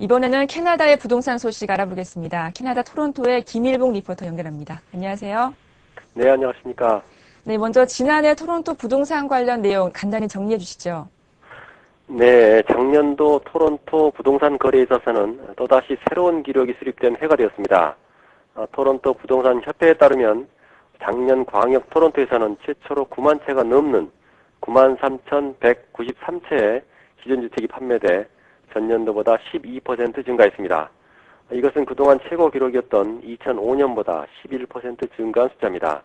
이번에는 캐나다의 부동산 소식 알아보겠습니다. 캐나다 토론토의 김일봉 리포터 연결합니다. 안녕하세요. 네, 안녕하십니까. 네, 먼저 지난해 토론토 부동산 관련 내용 간단히 정리해 주시죠. 네, 작년도 토론토 부동산 거래에 있어서는 또다시 새로운 기록이 수립된 해가 되었습니다. 어, 토론토 부동산 협회에 따르면 작년 광역 토론토에서는 최초로 9만 채가 넘는 9만 3,193채의 기존 주택이 판매돼 전년도보다 12% 증가했습니다. 이것은 그동안 최고 기록이었던 2005년보다 11% 증가한 숫자입니다.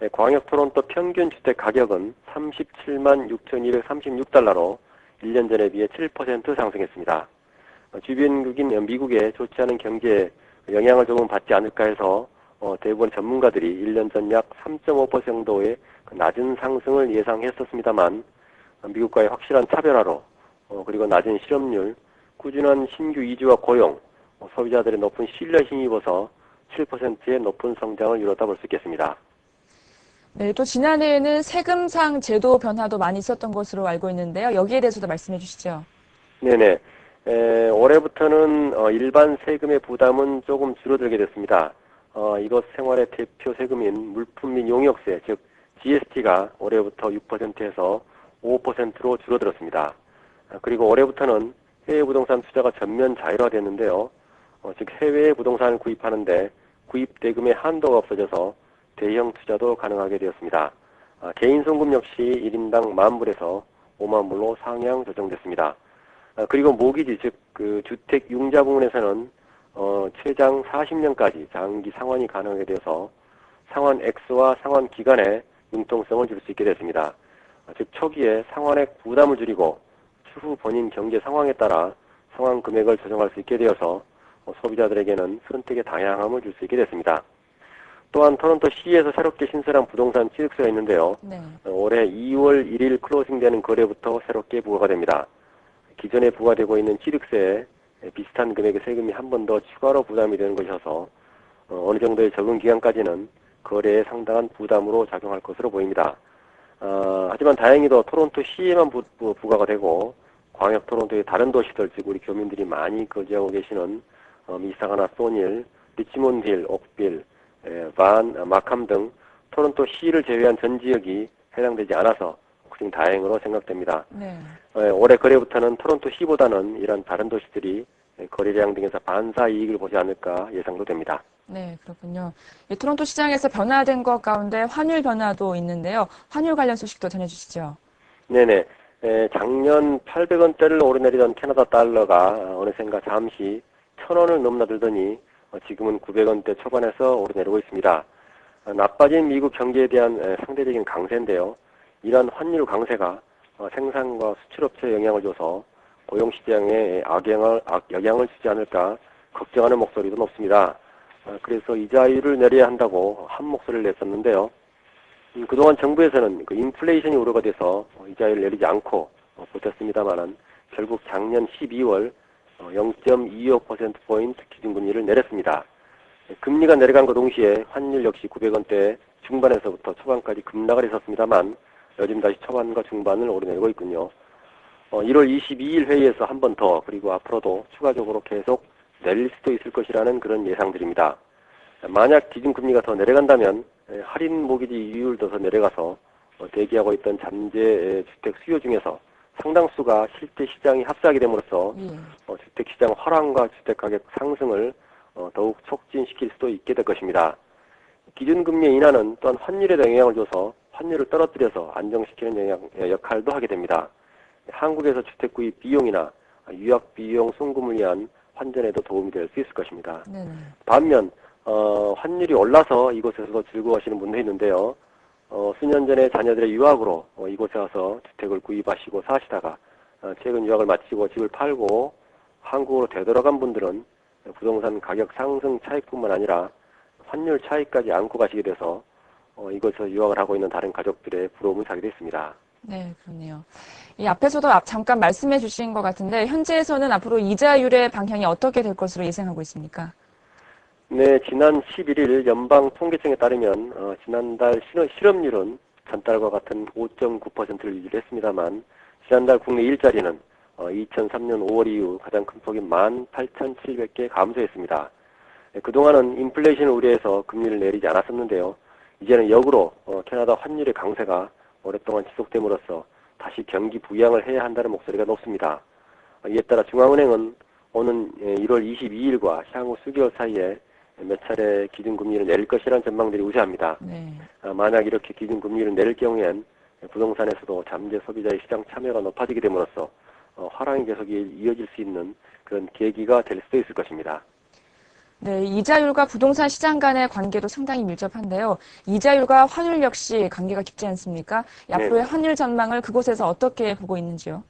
네, 광역 토론토 평균 주택 가격은 37만 6,236달러로 1년 전에 비해 7% 상승했습니다. 어, 주변국인 미국의 좋지 않은 경제에 영향을 조금 받지 않을까 해서 어, 대부분 전문가들이 1년 전 약 3.5% 정도의 그 낮은 상승을 예상했었습니다만 어, 미국과의 확실한 차별화로 어, 그리고 낮은 실업률, 꾸준한 신규 이주와 고용, 어, 소비자들의 높은 신뢰에 힘입어서 7%의 높은 성장을 이뤘다 볼 수 있겠습니다. 네, 또 지난해에는 세금상 제도 변화도 많이 있었던 것으로 알고 있는데요. 여기에 대해서도 말씀해 주시죠. 네네. 에, 올해부터는 어, 일반 세금의 부담은 조금 줄어들게 됐습니다. 어, 이것 생활의 대표 세금인 물품 및 용역세, 즉 GST가 올해부터 6%에서 5%로 줄어들었습니다. 아, 그리고 올해부터는 해외 부동산 투자가 전면 자율화됐는데요. 어, 즉 해외 부동산을 구입하는데 구입 대금의 한도가 없어져서 대형 투자도 가능하게 되었습니다. 아, 개인 송금 역시 1인당 만 불에서 5만 불로 상향 조정됐습니다. 아, 그리고 모기지 즉 그 주택 융자 부분에서는 어, 최장 40년까지 장기 상환이 가능하게 되어서 상환 액수와 상환 기간에 융통성을 줄 수 있게 됐습니다. 아, 즉 초기에 상환액 부담을 줄이고 추후 본인 경제 상황에 따라 상환 금액을 조정할 수 있게 되어서 어, 소비자들에게는 선택의 다양함을 줄 수 있게 됐습니다. 또한 토론토 시에서 새롭게 신설한 부동산 취득세가 있는데요. 네. 어, 올해 2월 1일 클로징되는 거래부터 새롭게 부과가 됩니다. 기존에 부과되고 있는 취득세에 비슷한 금액의 세금이 한 번 더 추가로 부담이 되는 것이어서 어, 어느 정도의 적응 기간까지는 거래에 상당한 부담으로 작용할 것으로 보입니다. 어, 하지만 다행히도 토론토 시에만 부, 부, 부과가 되고 광역 토론토의 다른 도시들 즉 우리 교민들이 많이 거주하고 계시는 어, 미사가나 소닐, 리치몬드힐, 옥빌, 에, 반, 아, 마캄 등 토론토 시를 제외한 전 지역이 해당되지 않아서 그중 다행으로 생각됩니다. 네. 에, 올해 거래부터는 토론토 시보다는 이런 다른 도시들이 에, 거래량 등에서 반사 이익을 보지 않을까 예상도 됩니다. 네, 그렇군요. 이 토론토 시장에서 변화된 것 가운데 환율 변화도 있는데요. 환율 관련 소식도 전해주시죠. 네네. 에, 작년 800원대를 오르내리던 캐나다 달러가 어, 어느샌가 잠시 1000원을 넘나들더니 어, 지금은 900원대 초반에서 오르내리고 있습니다. 어, 나빠진 미국 경제에 대한 에, 상대적인 강세인데요. 이러한 환율 강세가 어, 생산과 수출업체에 영향을 줘서 고용시장에 악영향을, 악- 영향을 주지 않을까 걱정하는 목소리도 높습니다. 어, 그래서 이자율을 내려야 한다고 한 목소리를 냈었는데요. 음, 그동안 정부에서는 그 인플레이션이 우려가 돼서 어, 이자율을 내리지 않고 어, 버텼습니다만은 결국 작년 12월 0.25%포인트 기준금리를 내렸습니다. 예, 금리가 내려간과 동시에 환율 역시 900원대 중반에서부터 초반까지 급락을 했었습니다만 요즘 다시 초반과 중반을 오르내리고 있군요. 어, 1월 22일 회의에서 한 번 더 그리고 앞으로도 추가적으로 계속 내릴 수도 있을 것이라는 그런 예상들입니다. 만약 기준금리가 더 내려간다면 에, 할인 모기지 이율도 더 내려가서 어, 대기하고 있던 잠재 에, 주택 수요 중에서 상당수가 실제 시장이 합사하게 됨으로써 예. 어, 주택 시장 활황과 주택 가격 상승을 어, 더욱 촉진시킬 수도 있게 될 것입니다. 기준금리 인하는 또한 환율에도 영향을 줘서 환율을 떨어뜨려서 안정시키는 영향, 예, 역할도 하게 됩니다. 한국에서 주택 구입 비용이나 유학 비용 송금을 위한 환전에도 도움이 될 수 있을 것입니다. 네네. 반면 어, 환율이 올라서 이곳에서도 즐거워하시는 분도 있는데요. 어, 수년 전에 자녀들의 유학으로 어, 이곳에 와서 주택을 구입하시고 사시다가 어, 최근 유학을 마치고 집을 팔고 한국으로 되돌아간 분들은 부동산 가격 상승 차익뿐만 아니라 환율 차익까지 안고 가시게 돼서 어, 이곳에서 유학을 하고 있는 다른 가족들의 부러움을 사게 됐습니다. 네, 그렇네요. 이 앞에서도 앞- 잠깐 말씀해 주신 것 같은데, 현재에서는 앞으로 이자율의 방향이 어떻게 될 것으로 예상하고 있습니까? 네, 지난 11일 연방 통계청에 따르면 어, 지난달 실업, 실업률은 전달과 같은 5.9%를 유지했습니다만 지난달 국내 일자리는 어, 2003년 5월 이후 가장 큰 폭인 18,700개 감소했습니다. 예, 그동안은 인플레이션을 우려해서 금리를 내리지 않았었는데요. 이제는 역으로 어, 캐나다 환율의 강세가 오랫동안 지속됨으로써 다시 경기 부양을 해야 한다는 목소리가 높습니다. 어, 이에 따라 중앙은행은 오는 예, 1월 22일과 향후 수개월 사이에 몇 차례 기준금리를 내릴 것이라는 전망들이 우세합니다. 네. 아, 만약 이렇게 기준금리를 내릴 경우엔 부동산에서도 잠재 소비자의 시장 참여가 높아지게 됨으로써 어, 화랑이 계속 이- 이어질 수 있는 그런 계기가 될 수도 있을 것입니다. 네, 이자율과 부동산 시장 간의 관계도 상당히 밀접한데요. 이자율과 환율 역시 관계가 깊지 않습니까? 이 앞으로의 네. 환율 전망을 그곳에서 어떻게 보고 있는지요?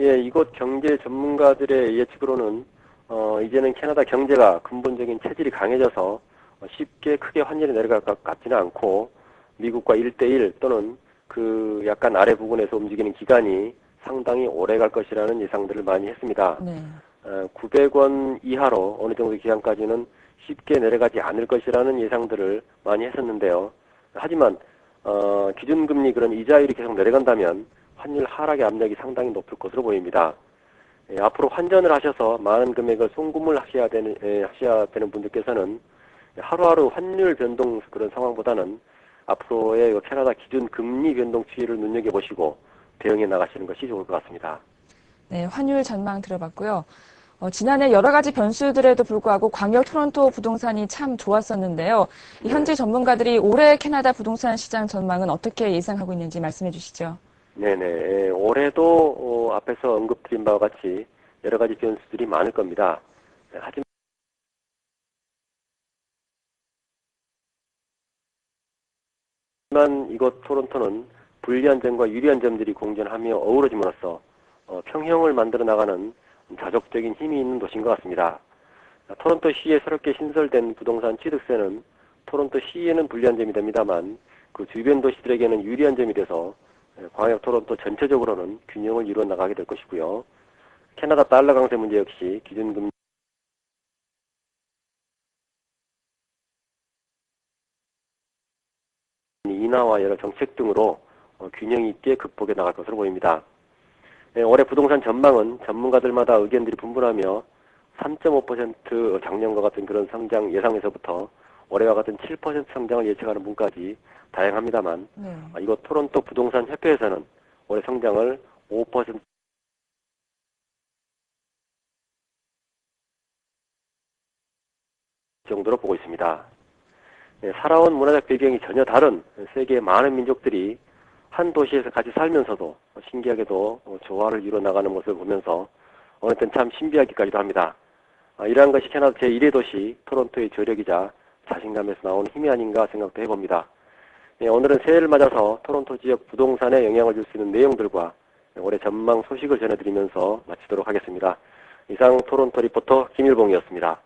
예, 이곳 경제 전문가들의 예측으로는 어, 이제는 캐나다 경제가 근본적인 체질이 강해져서 어, 쉽게 크게 환율이 내려갈 것 같지는 않고 미국과 1대1 또는 그 약간 아래 부분에서 움직이는 기간이 상당히 오래 갈 것이라는 예상들을 많이 했습니다. 네. 어, 900원 이하로 어느 정도 기간까지는 쉽게 내려가지 않을 것이라는 예상들을 많이 했었는데요. 하지만 어, 기준금리 그런 이자율이 계속 내려간다면 환율 하락의 압력이 상당히 높을 것으로 보입니다. 예, 앞으로 환전을 하셔서 많은 금액을 송금을 하셔야 되는 예, 하셔야 되는 분들께서는 하루하루 환율 변동 그런 상황보다는 앞으로의 캐나다 기준 금리 변동 추이를 눈여겨 보시고 대응해 나가시는 것이 좋을 것 같습니다. 네, 환율 전망 들어봤고요. 어, 지난해 여러 가지 변수들에도 불구하고 광역 토론토 부동산이 참 좋았었는데요. 이 현지 전문가들이 올해 캐나다 부동산 시장 전망은 어떻게 예상하고 있는지 말씀해 주시죠. 네네. 예, 올해도 어, 앞에서 언급드린 바와 같이 여러 가지 변수들이 많을 겁니다. 예, 하지만 하지만 이곳 토론토는 불리한 점과 유리한 점들이 공존하며 어우러짐으로써 어, 평형을 만들어 나가는 자족적인 힘이 있는 도시인 것 같습니다. 토론토 시에 새롭게 신설된 부동산 취득세는 토론토 시에는 불리한 점이 됩니다만 그 주변 도시들에게는 유리한 점이 돼서 예, 광역 토론토 전체적으로는 균형을 이루어 나가게 될 것이고요. 캐나다 달러 강세 문제 역시 기준금리 인하와 여러 정책 등으로 어, 균형 있게 극복해 나갈 것으로 보입니다. 예, 올해 부동산 전망은 전문가들마다 의견들이 분분하며 3.5% 작년과 같은 그런 성장 예상에서부터 올해와 같은 7% 성장을 예측하는 분까지 다양합니다만 네. 아, 이곳 토론토 부동산 협회에서는 올해 성장을 5% 정도로 보고 있습니다. 예, 살아온 문화적 배경이 전혀 다른 세계의 많은 민족들이 한 도시에서 같이 살면서도 신기하게도 어, 조화를 이루어 나가는 모습을 보면서 어느 땐참 신비하기까지도 합니다. 아, 이러한 것이 캐나다 제1의 도시 토론토의 저력이자 자신감에서 나오는 힘이 아닌가 생각도 해봅니다. 예, 오늘은 새해를 맞아서 토론토 지역 부동산에 영향을 줄 수 있는 내용들과 올해 전망 소식을 전해드리면서 마치도록 하겠습니다. 이상 토론토 리포터 김일봉이었습니다.